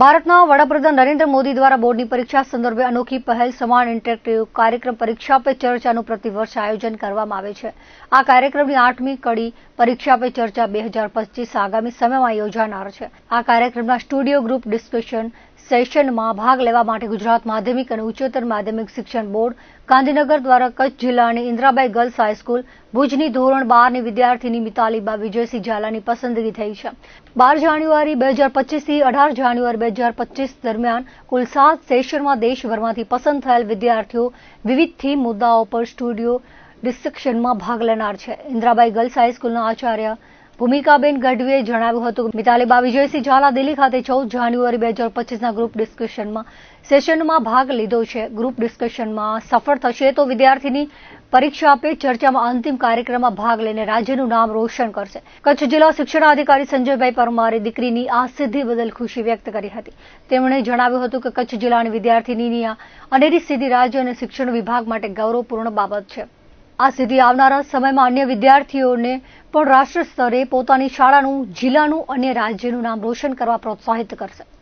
ભારતના વડાપ્રધાન નરેન્દ્ર મોદી દ્વારા બોર્ડની પરીક્ષા સંદર્ભે અનોખી પહેલ, સમાન ઇન્ટરેક્ટિવ કાર્યક્રમ, પરીક્ષા પે ચર્ચાનું પ્રતિવર્ષ આયોજન કરવામાં આવે છે. આ કાર્યક્રમની આઠમી કડી પરીક્ષા પે ચર્ચા બે આગામી સમયમાં યોજાનાર છે. આ કાર્યક્રમના સ્ટુડિયો ગ્રુપ ડિસ્કશન સેશનમાં ભાગ લેવા માટે ગુજરાત માધ્યમિક અને ઉચ્ચતર માધ્યમિક શિક્ષણ બોર્ડ, ગાંધીનગર દ્વારા કચ્છ જિલ્લાની ઇન્દ્રાબાઈ ગર્લ્સ હાઈસ્કૂલ, ભુજની ધોરણ બારની વિદ્યાર્થીની મિતાલીબા વિજયસિંહ ઝાલાની પસંદગી થઈ છે. બાર જાન્યુઆરી બે હજાર પચીસથી અઢાર જાન્યુઆરી બે હજાર પચીસ દરમિયાન કુલ સાત સેશનમાં દેશભરમાંથી પસંદ થયેલ વિદ્યાર્થીઓ વિવિધ થીમ મુદ્દાઓ પર સ્ટુડિયો ડિસ્કશનમાં ભાગ લેનાર છે. ઇન્દ્રાબાઈ ગર્લ્સ હાઈસ્કૂલના આચાર્ય ભૂમિકાબેન ગઢવીએ જણાવ્યું હતું કે મિતાલીબા વિજયસિંહ ઝાલા દિલ્હી ખાતે ચૌદ જાન્યુઆરી બે હજાર પચીસના ગ્રુપ ડિસ્કશનમાં સેશનમાં ભાગ લીધો છે. ગ્રુપ ડિસ્કશનમાં સફળ થશે તો વિદ્યાર્થીની પરીક્ષા આપે, ચર્ચામાં અંતિમ કાર્યક્રમમાં ભાગ લઈને રાજ્યનું નામ રોશન કરશે. કચ્છ જિલ્લા શિક્ષણાધિકારી સંજયભાઈ પરમારે દીકરીની આ સિદ્ધિ બદલ ખુશી વ્યક્ત કરી હતી. તેમણે જણાવ્યું હતું કે કચ્છ જિલ્લાની વિદ્યાર્થીની આ અનેરી સિદ્ધિ રાજ્ય અને શિક્ષણ વિભાગ માટે ગૌરવપૂર્ણ બાબત છે. આ સિદ્ધિ આવનારા સમયમાં અન્ય વિદ્યાર્થીઓને પણ રાષ્ટ્ર સ્તરે પોતાની શાળાનું, જિલ્લાનું અને રાજ્યનું નામ રોશન કરવા પ્રોત્સાહિત કરશે.